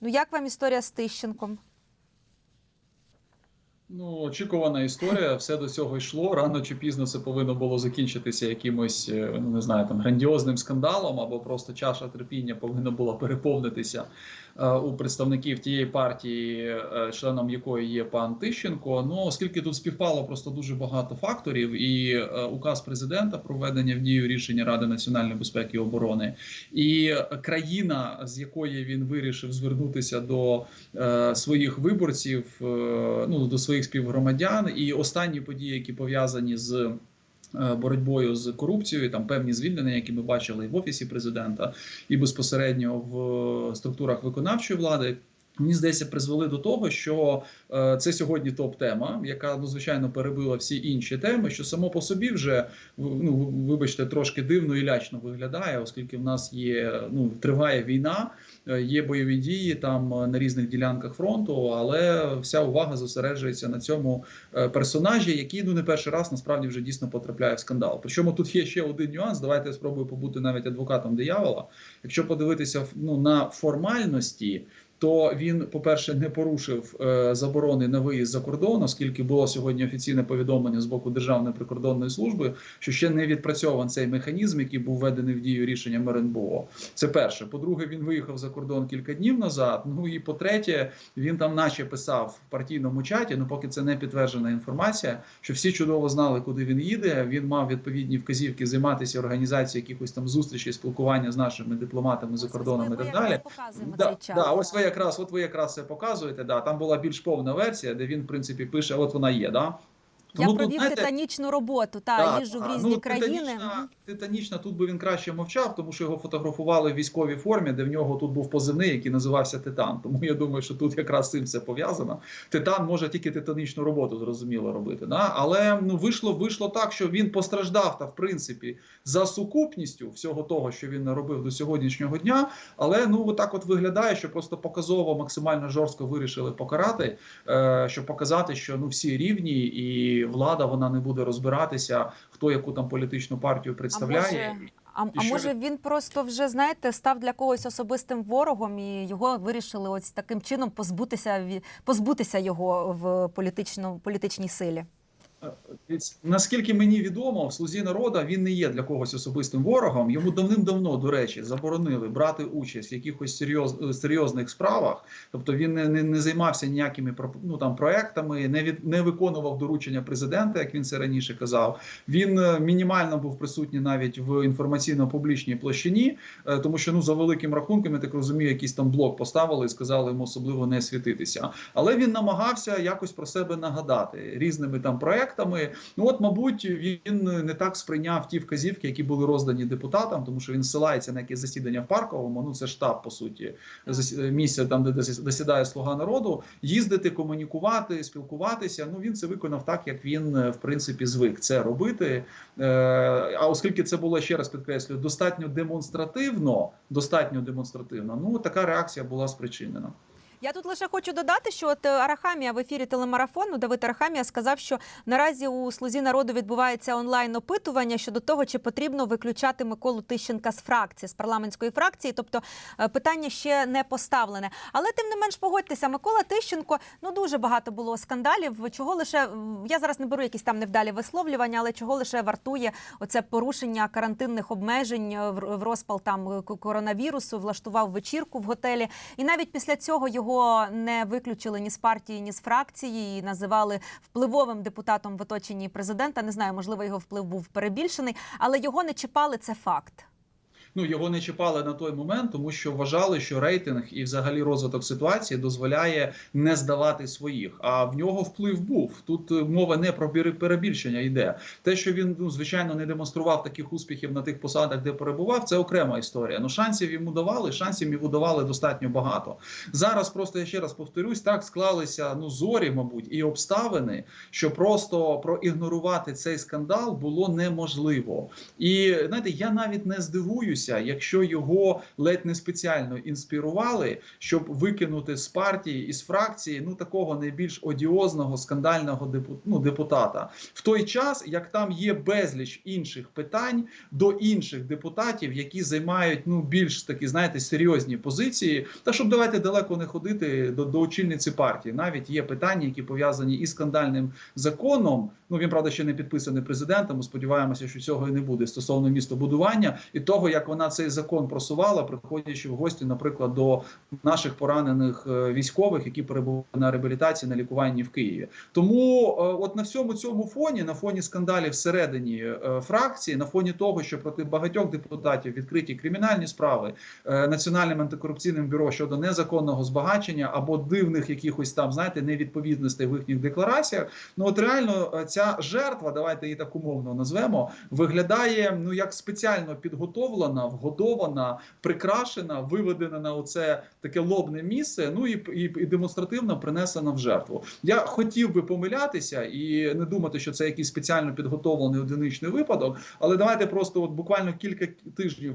Ну як вам історія з Тищенком? Ну, очікувана історія, все до цього йшло. Рано чи пізно це повинно було закінчитися якимось, е, ну не знаю, там грандіозним скандалом, або просто чаша терпіння повинна була переповнитися у представників тієї партії, е, членом якої є пан Тищенко. Ну оскільки тут співпало просто дуже багато факторів, і е, указ президента про введення в дію рішення Ради національної безпеки і оборони, і країна, з якої він вирішив звернутися до е, своїх виборців, е, ну до своїх співгромадян, і останні події, які пов'язані з. Е, Боротьбою з корупцією, там певні звільнення, які ми бачили і в офісі президента, і безпосередньо в структурах виконавчої влади. Мені здається, призвели до того, що е, це сьогодні топ-тема, яка ну, перебила всі інші теми, що само по собі вже ну вибачте, трошки дивно і лячно виглядає, оскільки в нас є ну триває війна, е, є бойові дії там е, на різних ділянках фронту, але вся увага зосереджується на цьому е, персонажі, який ну не перший раз насправді вже дійсно потрапляє в скандал. Причому тут є ще один нюанс. Давайте я спробую побути навіть адвокатом диявола. Якщо подивитися ну на формальності. То він, по-перше, не порушив е, заборони на виїзд за кордон, оскільки було сьогодні офіційне повідомлення з боку Державної прикордонної служби, що ще не відпрацьований цей механізм, який був введений в дію рішенням РНБО. Це перше. По-друге, він виїхав за кордон кілька днів назад. Ну і по-третє, він там, наче писав в партійному чаті. Ну поки це не підтверджена інформація, що всі чудово знали, куди він їде. Він мав відповідні вказівки займатися організацією якихось там зустрічей, спілкування з нашими дипломатами за кордоном і так далі. Показуємо Да, да, ось ви якраз, от ви якраз це показуєте. Да, там була більш повна версія, де він в принципі пише, от вона є. Да? Я Тому провів знаєте, титанічну роботу. Та Да, їжджу в різні ну, країни. Титанічна, титанічна, тут би він краще мовчав, тому що його фотографували в військовій формі, де в нього тут був позивний, який називався Титан. Тому я думаю, що тут якраз з цим все пов'язано. Титан може тільки титанічну роботу зрозуміло робити. Да? Але ну вийшло, вийшло так, що він постраждав та в принципі за сукупністю всього того, що він робив до сьогоднішнього дня. Але ну отак от виглядає, що просто показово максимально жорстко вирішили покарати, е, щоб показати, що ну всі рівні, і влада вона не буде розбиратися, хто яку там політичну партію представляє. А, а а може він просто вже знаєте став для когось особистим ворогом, і його вирішили ось таким чином позбутися позбутися його в політичному політичній силі. Наскільки мені відомо, в слузі народа він не є для когось особистим ворогом. Йому давним-давно, до речі, заборонили брати участь в якихось серйоз, серйозних справах. Тобто він не, не, не займався ніякими ну, там, проектами, не, від, не виконував доручення президента, як він це раніше казав. Він е, мінімально був присутній навіть в інформаційно-публічній площині, е, тому що ну за великим рахунком, я так розумію, якийсь там блок поставили і сказали йому особливо не світитися. Але він намагався якось про себе нагадати різними там проектами. Ну от, мабуть, він не так сприйняв ті вказівки, які були роздані депутатам, тому що він ссилається на якесь засідання в парковому. Ну це штаб, по суті, місце там, де засідає слуга народу. Їздити, комунікувати, спілкуватися. Ну він це виконав так, як він в принципі звик це робити. Е, А оскільки це було ще раз підкреслюю, достатньо демонстративно, достатньо демонстративно. Ну така реакція була спричинена. Я тут лише хочу додати, що от е, Арахамія в ефірі телемарафону Давид Арахамія сказав, що наразі у слузі народу відбувається онлайн опитування щодо того, чи потрібно виключати Миколу Тищенка з фракції з парламентської фракції. Тобто е, питання ще не поставлене. Але тим не менш погодьтеся, Микола Тищенко ну дуже багато було скандалів. Чого лише я зараз не беру якісь там невдалі висловлювання, але чого лише вартує оце порушення карантинних обмежень е, в розпал там коронавірусу, влаштував вечірку в готелі. І навіть після цього його не виключили ні з партії, ні з фракції, і називали впливовим депутатом в оточенні президента. Не знаю, можливо, його вплив був перебільшений, але його не чіпали. Це факт. Ну його не чіпали на той момент, тому що вважали, що рейтинг і взагалі розвиток ситуації дозволяє не здавати своїх. А в нього вплив був. Тут е, мова не про пере- перебільшення йде. Те, що він ну звичайно не демонстрував таких успіхів на тих посадах, де перебував, це окрема історія. Ну шансів йому давали, шансів йому давали достатньо багато. Зараз просто я ще раз повторюсь, так склалися ну зорі, мабуть, і обставини, що просто проігнорувати цей скандал було неможливо. І знаєте, я навіть не здивуюся. Дивуюся, якщо його ледь не спеціально інспірували, щоб викинути з партії із фракції ну такого найбільш одіозного скандального ну, депутата, в той час як там є безліч інших питань до інших депутатів, які займають ну більш такі, знаєте, серйозні позиції. Та щоб давайте далеко не ходити до, до очільниці партії. Навіть є питання, які пов'язані із скандальним законом. Ну він правда ще не підписаний президентом. Сподіваємося, що цього і не буде стосовно містобудування і того, як вона цей закон просувала, приходячи в гості, наприклад, до наших поранених е, військових, які перебувають на реабілітації на лікуванні в Києві. Тому е, от на всьому цьому фоні, на фоні скандалів всередині е, фракції, на фоні того, що проти багатьох депутатів відкриті кримінальні справи національним антикорупційним бюро щодо незаконного збагачення або дивних якихось там знаєте невідповідностей в їхніх деклараціях. Ну от реально ця жертва, давайте її так умовно назвемо, виглядає ну як спеціально підготовлена, вгодована, прикрашена, виведена на оце таке лобне місце. Ну і, і, і демонстративно принесена в жертву. Я хотів би помилятися і не думати, що це якийсь спеціально підготовлений одиничний випадок. Але давайте просто от буквально кілька тижнів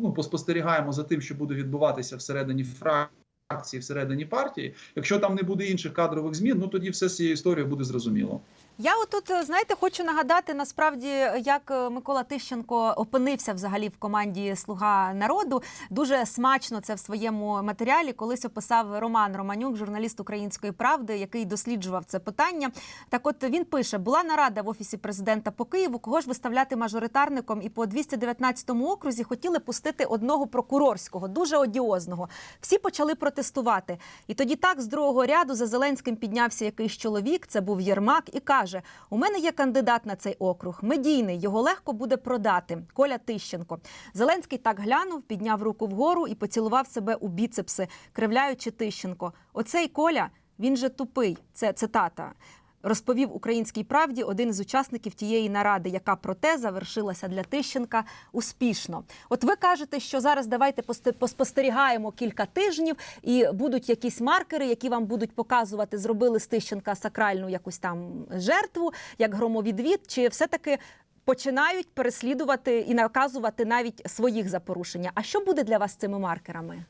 ну, поспостерігаємо за тим, що буде відбуватися всередині фракції, всередині партії. Якщо там не буде інших кадрових змін, ну тоді все з цією історією буде зрозуміло. Я отут, е, знаєте, хочу нагадати насправді, як е, Микола Тищенко опинився взагалі в команді Слуга народу. Дуже смачно це в своєму матеріалі колись описав Роман Романюк, журналіст Української правди, який досліджував це питання. Так, от він пише: була нарада в офісі президента по Києву. Кого ж виставляти мажоритарником? І по 219 окрузі хотіли пустити одного прокурорського, дуже одіозного. Всі почали протестувати. І тоді так з другого ряду за Зеленським піднявся якийсь чоловік. Це був Єрмак, і каже: У мене є кандидат на цей округ, медійний, його легко буде продати. Коля Тищенко. Зеленський так глянув, підняв руку вгору і поцілував себе у біцепси, кривляючи Тищенко. Оцей Коля, він же тупий. Це цитата. Розповів українській правді один з учасників тієї наради, яка проте завершилася для Тищенка успішно. От ви кажете, що зараз давайте поспостерігаємо кілька тижнів, і будуть якісь маркери, які вам будуть показувати, зробили з Тищенка сакральну якусь там жертву, як громовідвід, чи все-таки починають переслідувати і наказувати навіть своїх за порушення. А що буде для вас з цими маркерами?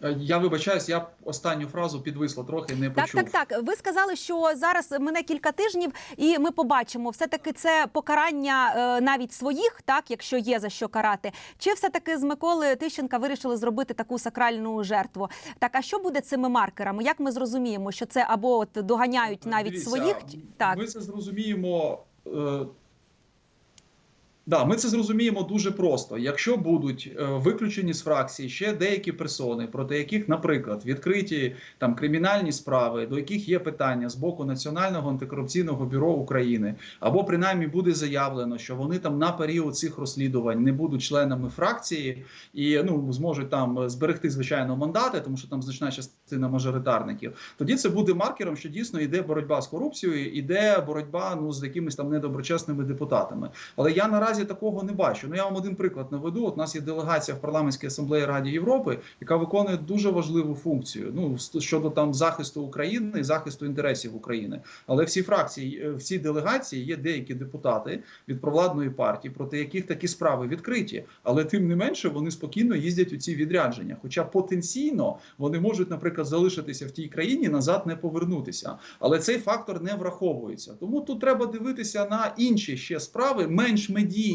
Я вибачаюсь, я останню фразу підвисла трохи, не Так, почув. так, так. Ви сказали, що зараз мине кілька тижнів, і ми побачимо, все таки це покарання е, навіть своїх, так якщо є за що карати, чи все таки з Миколи Тищенка вирішили зробити таку сакральну жертву? Так, а що буде цими маркерами? Як ми зрозуміємо, що це або от доганяють навіть Дивіться, своїх? Так, Ми це зрозуміємо. Да, ми це зрозуміємо дуже просто. Якщо будуть е, виключені з фракції ще деякі персони, проти яких, наприклад, відкриті там кримінальні справи, до яких є питання з боку Національного антикорупційного бюро України, або принаймні буде заявлено, що вони там на період цих розслідувань не будуть членами фракції і ну зможуть там зберегти звичайно мандати, тому що там значна частина мажоритарників. Тоді це буде маркером, що дійсно йде боротьба з корупцією, іде боротьба ну з якимись там недоброчесними депутатами. Але я наразі такого не бачу. Ну я вам один приклад наведу. От у нас є делегація в парламентській асамблеї Раді Європи, яка виконує дуже важливу функцію. Ну щодо там захисту України захисту інтересів України. Але всі фракції, е, в цій делегації є деякі депутати від провладної партії, проти яких такі справи відкриті. Але тим не менше вони спокійно їздять у ці відрядження. Хоча потенційно вони можуть, наприклад, залишитися в тій країні, назад не повернутися. Але цей фактор не враховується. Тому тут треба дивитися на інші ще справи, менш медійні,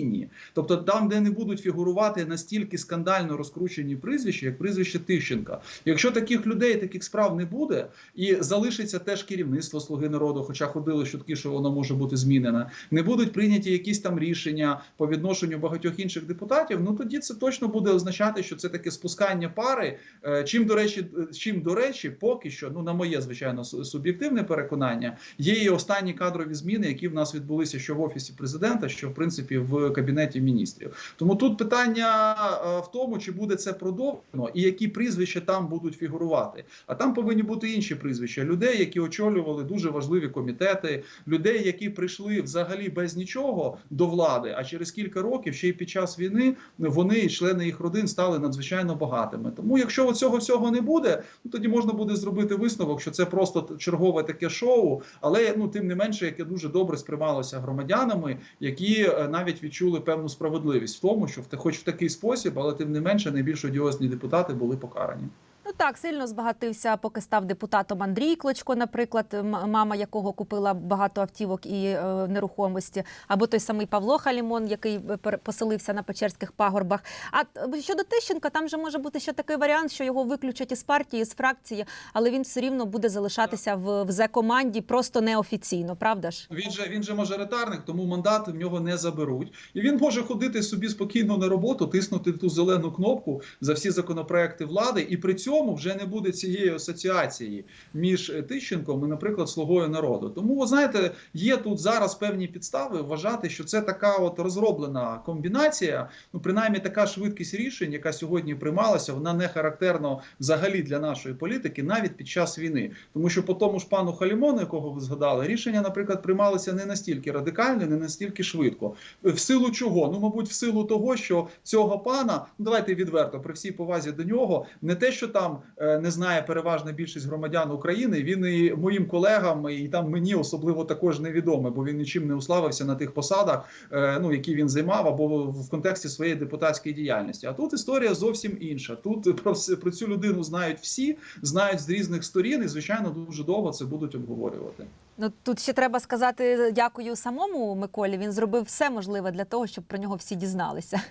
тобто там, де не будуть фігурувати настільки скандально розкручені прізвища, як прізвище Тищенка. Якщо таких людей, таких справ не буде, і залишиться теж керівництво Слуги народу, хоча ходили чутки, що воно може бути змінене, не будуть прийняті якісь там рішення по відношенню багатьох інших депутатів. Ну тоді це точно буде означати, що це таке спускання пари. Е, Чим до речі, е, чим до речі, поки що, ну на моє звичайно суб'єктивне переконання, є і останні кадрові зміни, які в нас відбулися що в офісі президента, що в принципі в кабінеті міністрів. Тому тут питання е, в тому, чи буде це продовжено і які прізвища там будуть фігурувати. А там повинні бути інші прізвища людей, які очолювали дуже важливі комітети, людей, які прийшли взагалі без нічого до влади. А через кілька років, ще й під час війни, вони і члени їх родин стали надзвичайно багатими. Тому, якщо цього всього не буде, ну тоді можна буде зробити висновок, що це просто чергове таке шоу, але ну тим не менше, яке дуже добре сприймалося громадянами, які е, навіть відчули певну справедливість в тому, що хоч в такий спосіб, але тим не менше найбільш одіозні депутати були покарані. Ну так, сильно збагатився, поки став депутатом Андрій Клочко, наприклад, мама якого купила багато автівок і е, нерухомості, або той самий Павло Халімон, який е, поселився на Печерських пагорбах. А щодо Тищенка, там же може бути ще такий варіант, що його виключать із партії, з фракції, але він все рівно буде залишатися в, в Зе-команді просто неофіційно, правда ж? Він же він же мажоритарник, тому мандат в нього не заберуть, і він може ходити собі спокійно на роботу, тиснути ту зелену кнопку за всі законопроекти влади, і при цьому вже не буде цієї асоціації між Тищенком і, наприклад, слугою народу. Тому ви знаєте, є тут зараз певні підстави вважати, що це така от розроблена комбінація. Ну принаймні така швидкість рішень, яка сьогодні приймалася, вона не характерна взагалі для нашої політики, навіть під час війни. Тому що по тому ж пану Халімону, якого ви згадали, рішення, наприклад, приймалися не настільки радикально, не настільки швидко. В силу чого? Ну, мабуть, в силу того, що цього пана, ну давайте відверто, при всій повазі до нього, не те, що там е, не знає переважна більшість громадян України, він і моїм колегам, і там мені особливо також невідомий, бо він нічим не уславився на тих посадах, е, ну які він займав, або в контексті своєї депутатської діяльності. А тут історія зовсім інша. Тут про, про цю людину знають всі, знають з різних сторін, і звичайно дуже довго це будуть обговорювати. Ну тут ще треба сказати дякую самому Миколі. Він зробив все можливе для того, щоб про нього всі дізналися.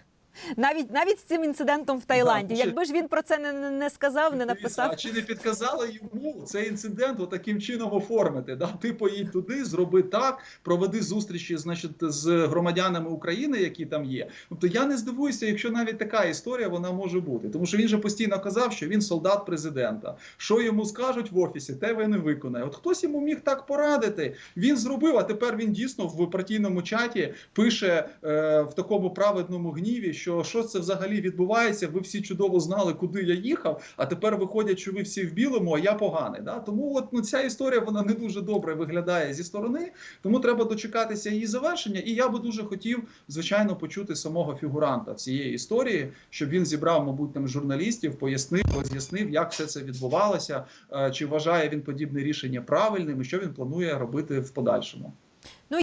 Навіть навіть з цим інцидентом в Таїланді. ще- Якби ж він про це не, не- не сказав, не написав. А чи не підказали йому цей інцидент таким чином оформити? Да? Ти поїдь туди, зроби так, проведи зустрічі, значить, з громадянами України, які там є. Тобто я не здивуюся, якщо навіть така історія вона може бути, тому що він же постійно казав, що він солдат президента. Що йому скажуть в офісі, те він і виконає. От хтось йому міг так порадити. Він зробив, а тепер він дійсно в партійному чаті пише е, в такому праведному гніві, що що це взагалі відбувається. Ви всі чудово знали, куди я їхав. А тепер виходять, що ви всі в білому, а я поганий. Да? Тому от ну ця історія вона не дуже добре виглядає зі сторони. Тому треба дочекатися її завершення. І я би дуже хотів, звичайно, почути самого фігуранта цієї історії, щоб він зібрав, мабуть, там журналістів, пояснив, роз'яснив, як все це відбувалося, е, чи вважає він подібне рішення правильним, і що він планує робити в подальшому.